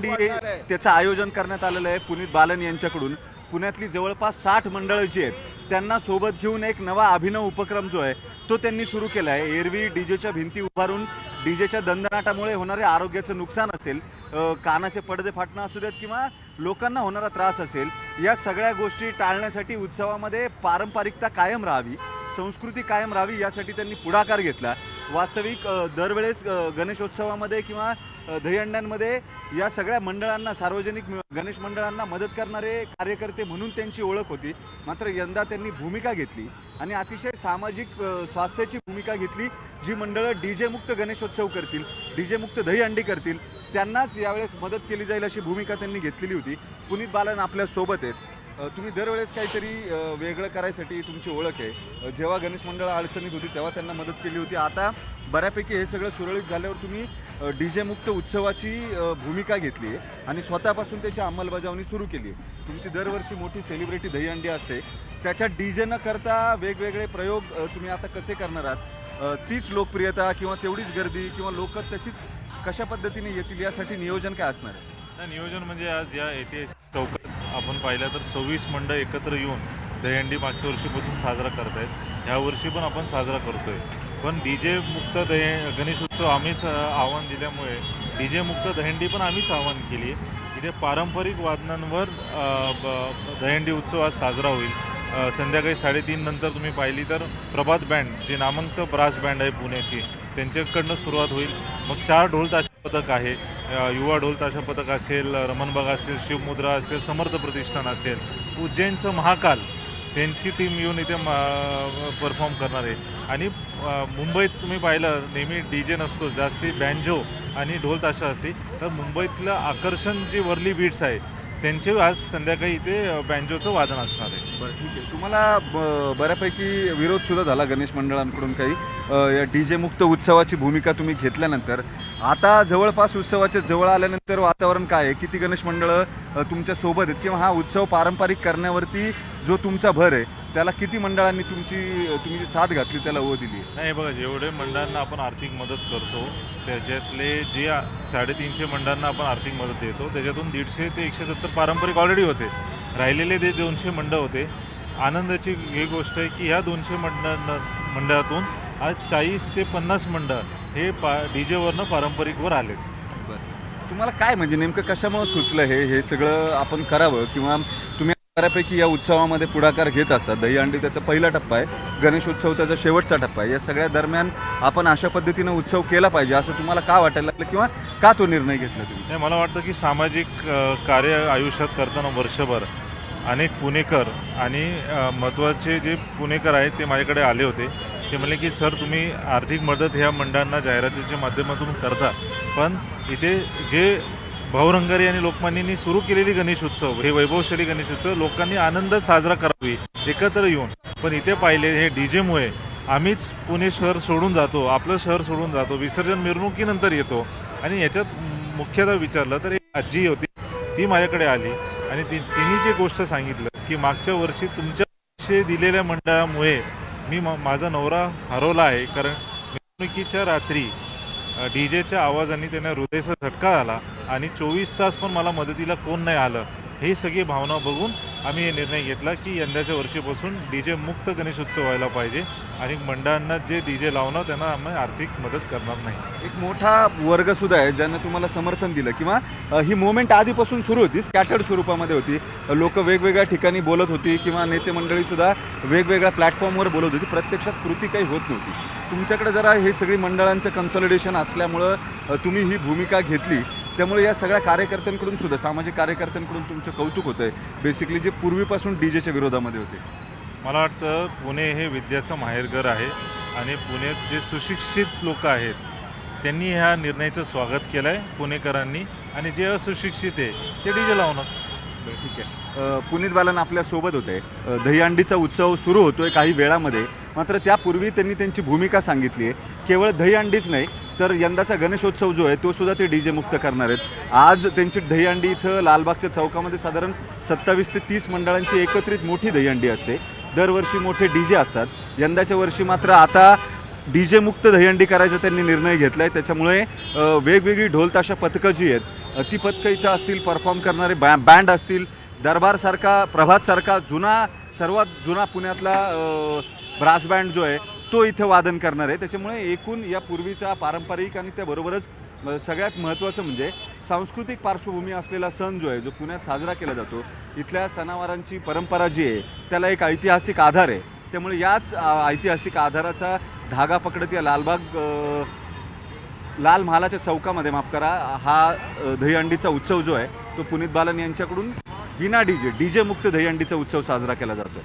दहीहंडी त्याचं आयोजन करण्यात आलेलं आहे पुनीत बालन यांच्याकडून. पुण्यातली जवळपास साठ मंडळं जी आहेत त्यांना सोबत घेऊन एक नवा अभिनव उपक्रम जो आहे तो त्यांनी सुरू केला आहे. एरवी डीजेच्या भिंती उभारून डीजेच्या दंदनाटामुळे होणारे आरोग्याचं नुकसान असेल कानाचे पडदे फाटणं असू देत किंवा लोकांना होणारा त्रास असेल या सगळ्या गोष्टी टाळण्यासाठी उत्सवामध्ये पारंपरिकता कायम राहावी संस्कृती कायम राहावी यासाठी त्यांनी पुढाकार घेतला. वास्तविक दरवेळेस गणेशोत्सवामध्ये किंवा दहीहंड्यांमध्ये या सगळ्या मंडळांना सार्वजनिक गणेश मंडळांना मदत करणारे कार्यकर्ते म्हणून त्यांची ओळख होती. मात्र यंदा त्यांनी भूमिका घेतली आणि अतिशय सामाजिक स्वास्थ्याची भूमिका घेतली जी मंडळं डी जे मुक्त गणेशोत्सव करतील डी जे मुक्त दहीहंडी करतील त्यांनाच यावेळेस मदत केली जाईल अशी भूमिका त्यांनी घेतलेली होती. पुनीत बालन आपल्यासोबत आहेत. तुम्ही दरवेळेस काहीतरी वेगळं करायसाठी तुमची ओळख आहे. जेव्हा गणेश मंडळ अडचणीत होती तेव्हा त्यांना मदत केली होती. आता बऱ्यापैकी हे सगळं सुरळीत झाल्यावर तुम्ही डी जे मुक्त उत्सवाची भूमिका घेतली आहे आणि स्वतःपासून त्याची अंमलबजावणी सुरू केली आहे. तुमची दरवर्षी मोठी सेलिब्रिटी दहीहंडी असते. त्याच्यात डी जे न करता वेगवेगळे प्रयोग तुम्ही आता कसे करणार आहात? तीच लोकप्रियता किंवा तेवढीच गर्दी किंवा लोक तशीच कशा पद्धतीने येतील यासाठी नियोजन काय असणार आहे? नियोजन म्हणजे आज या ऐतिहासिक चौकात आपण पाहिलं तर सव्वीस मंडळ एकत्र येऊन दहीहंडी मागच्या वर्षीपासून साजरा करत आहेत ह्या वर्षी पण आपण साजरा करतो आहे पण डी जे मुक्त दही गणेश उत्सव आम्हीच आव्हान दिल्यामुळे डी जे मुक्त दहीहंडी पण आम्हीच आव्हान केली. इथे पारंपरिक वादनांवर ब- दहीहंडी उत्सव आज साजरा होईल. संध्याकाळी साडेतीन नंतर तुम्ही पाहिली तर प्रभात बँड जे नामांकित ब्रास बँड आहे पुण्याची त्यांच्याकडनं सुरुवात होईल. मग चार ढोल ताशा पथक आहे. युवा ढोल ताशा पथक असेल रमणबाग असेल शिवमुद्रा असेल समर्थ प्रतिष्ठान असेल उज्जैनचं महाकाल त्यांची टीम येऊन इथे परफॉर्म करणार आहे. आणि मुंबईत तुम्ही पाहिलं नेहमी डी जे नसतो जास्ती बँजो आणि ढोल ताशा असते. तर मुंबईतलं आकर्षण जी वरली बीट्स आहे त्यांचे आज संध्याकाळी इथे बँजोचं वादन असणार आहे. बरं ठीक आहे. तुम्हाला ब- बऱ्यापैकी विरोध सुद्धा झाला गणेश मंडळांकडून काही. अ, या डी जे मुक्त उत्सवाची भूमिका तुम्ही घेतल्यानंतर आता जवळपास उत्सवाच्या जवळ आल्यानंतर वातावरण काय आहे? किती गणेश मंडळं अ, तुमच्यासोबत आहेत? किंवा हा उत्सव पारंपरिक करण्यावरती जो तुमचा भर आहे त्याला किती मंडळांनी तुमची तुम्ही जी साथ घातली त्याला ओ दिली? नाही बघा जेवढे मंडळांना आपण आर्थिक मदत करतो त्याच्यातले जे साडेतीनशे मंडळांना आपण आर्थिक मदत देतो त्याच्यातून दीडशे ते एकशे सत्तर पारंपरिक ऑलरेडी होते. राहिलेले ते दोनशे मंडळ होते. आनंदाची ही गोष्ट आहे की ह्या दोनशे मंडळ मंडळातून आज चाळीस ते पन्नास मंडळ हे पा डी जेवरनं पारंपरिकवर आले तुम्हाला काय म्हणजे नेमकं कशामुळे सुचलं हे हे सगळं आपण करावं किंवा तुम्ही बऱ्यापैकी या उत्सवामध्ये पुढाकार घेत असतात. दहीहंडी त्याचा पहिला टप्पा आहे. गणेशोत्सव त्याचा शेवटचा टप्पा आहे. या सगळ्या दरम्यान आपण अशा पद्धतीनं उत्सव केला पाहिजे असं तुम्हाला का वाटायला लागलं किंवा का तो निर्णय घेतला तुम्ही? मला वाटतं की सामाजिक कार्य आयुष्यात करताना वर्षभर अनेक पुणेकर आणि महत्त्वाचे जे पुणेकर आहेत ते माझ्याकडे आले होते. ते म्हणले की सर तुम्ही आर्थिक मदत ह्या मंडळांना जाहिरातीच्या माध्यमातून करता. पण इथे जे भाऊरंगारी आणि लोकमान्यांनी सुरू केलेली गणेश उत्सव. हे वैभवशाली गणेश उत्सव लोकांनी आनंदात साजरा करावी एकत्र येऊन. पण इथे पाहिले हे डी जेमुळे आम्हीच पुणे शहर सोडून जातो आपलं शहर सोडून जातो विसर्जन मिरवणुकीनंतर येतो. आणि याच्यात मुख्यतः विचारलं तर एक आजी होती ती माझ्याकडे आली आणि ती तिने जे गोष्ट सांगितलं की मागच्या वर्षी तुमच्या पैसे दिलेल्या मंडळामुळे मी मा- माझा नवरा हरवला आहे कारण मिरवणुकीच्या रात्री डी जेच्या आवाजाने त्यांना हृदयाचा झटका आला. आणि चोवीस तास पण मला मदतीला कोण नाही आलं हे सगळी भावना बघून आम्ही हे निर्णय घेतला की यंदाच्या वर्षीपासून डी जे मुक्त गणेशोत्सव व्हायला पाहिजे आणि मंडळांना जे डी जे लावणं त्यांना आम्ही आर्थिक मदत करणार नाही. एक मोठा वर्ग सुद्धा आहे ज्यांना तुम्हाला समर्थन दिलं किंवा ही मुवमेंट आधीपासून सुरू होती स्कॅटर्ड स्वरूपामध्ये होती. लोक वेगवेगळ्या ठिकाणी बोलत होती किंवा नेते मंडळी सुद्धा वेगवेगळ्या प्लॅटफॉर्मवर बोलत होती. प्रत्यक्षात कृती काही होत नव्हती. तुमच्याकडे जरा हे सगळी मंडळांचं कन्सॉलिडेशन असल्यामुळं तुम्ही ही भूमिका घेतली. त्यामुळे या सगळ्या कार्यकर्त्यांकडून सुद्धा सामाजिक कार्यकर्त्यांकडून तुमचं कौतुक होतं आहे बेसिकली जे पूर्वीपासून डी जेच्या विरोधामध्ये होते. मला वाटतं पुणे हे विद्याचं माहेरघर आहे आणि पुण्यात जे सुशिक्षित लोक आहेत त्यांनी ह्या निर्णयाचं स्वागत केलं आहे पुणेकरांनी. आणि जे असुशिक्षित आहे ते डी जे लावणार ठीक आहे. पुनीत बालन आपल्यासोबत होते. दहीहंडीचा उत्सव सुरू होतोय काही वेळामध्ये. मात्र त्यापूर्वी त्यांनी त्यांची भूमिका सांगितली आहे. केवळ दहीहंडीच नाही तर यंदाचा गणेशोत्सव जो आहे तो सुद्धा ते डी जे मुक्त करणार आहेत. आज त्यांची दहीहंडी इथं लालबागच्या चौकामध्ये साधारण सत्तावीस ते तीस मंडळांची एकत्रित मोठी दहीहंडी असते. दरवर्षी मोठे डी जे असतात. यंदाच्या वर्षी मात्र आता डी जे मुक्त दहीहंडी करायचा त्यांनी निर्णय घेतला आहे त्याच्यामुळे वेगवेगळी ढोलताशा पथकं जी आहेत अतिपथकं इथं असतील परफॉर्म करणारे बॅ बँड असतील दरबारसारखा प्रभातसारखा जुना सर्वात जुना पुण्यातला ब्रास बँड जो आहे तो इथे वादन करणार आहे. त्याच्यामुळे एकूण या पूर्वीचा पारंपरिक आणि त्याबरोबरच सगळ्यात महत्त्वाचं म्हणजे सांस्कृतिक पार्श्वभूमी असलेला सण जो आहे जो पुण्यात साजरा केला जातो इथल्या सणावारांची परंपरा जी आहे त्याला एक ऐतिहासिक आधार आहे. त्यामुळे याच ऐतिहासिक आधाराचा धागा पकडत या लालबाग लाल महालाच्या चौकामध्ये माफ करा हा दहीहंडीचा उत्सव जो आहे तो पुनीत बालन यांच्याकडून विना डी जे मुक्त दहीहंडीचा उत्सव साजरा केला जातो